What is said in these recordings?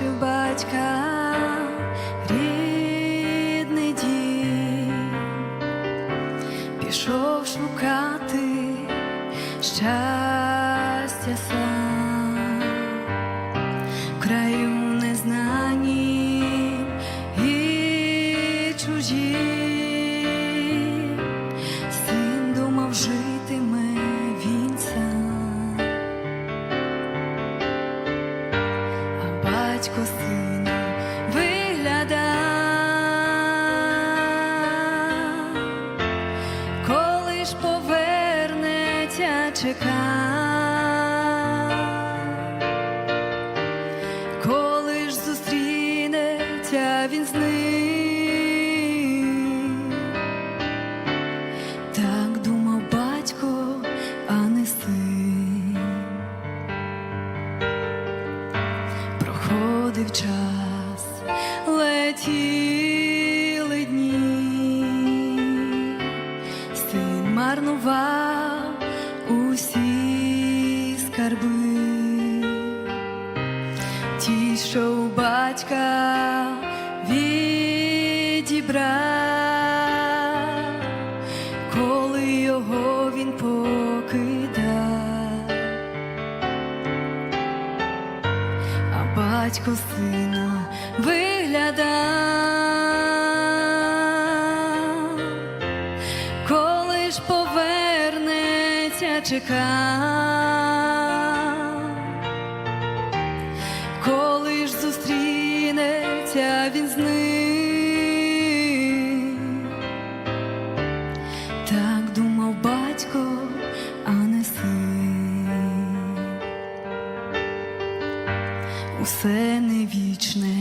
залишив батька рідний дім, пішов шукати щастя Батько сина вигляда, коли ж повернеться, чека, коли ж зустрінеться він з ним. Летіли дні, син марнував усі скарби, ті, що у батька відібрав, коли його він покидав. Батько сина виглядав, коли ж повернеться, чекав, коли ж зустрінеться він з ним. Усе не вічне,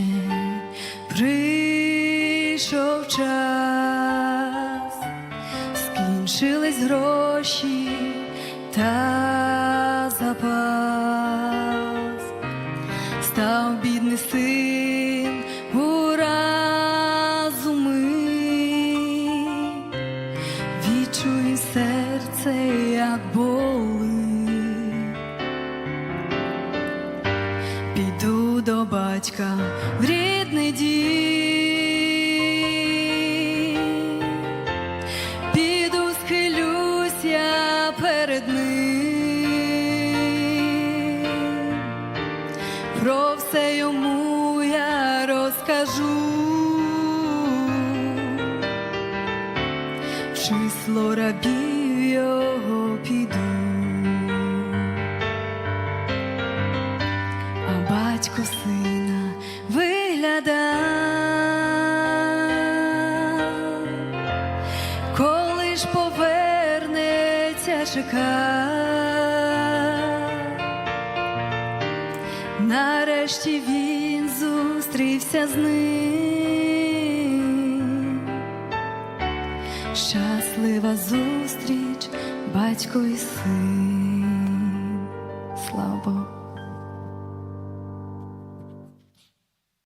прийшов час, скінчились гроші та запас, став бідний син у разуми, відчує серце, як болить. Піду до батька в рідний дім, піду схилюся перед ним, про все йому я розкажу, число рабів його піду. Ж повернеться, чекав. Нарешті він зустрівся з ним. Щаслива зустріч, батько і син. Слава Богу.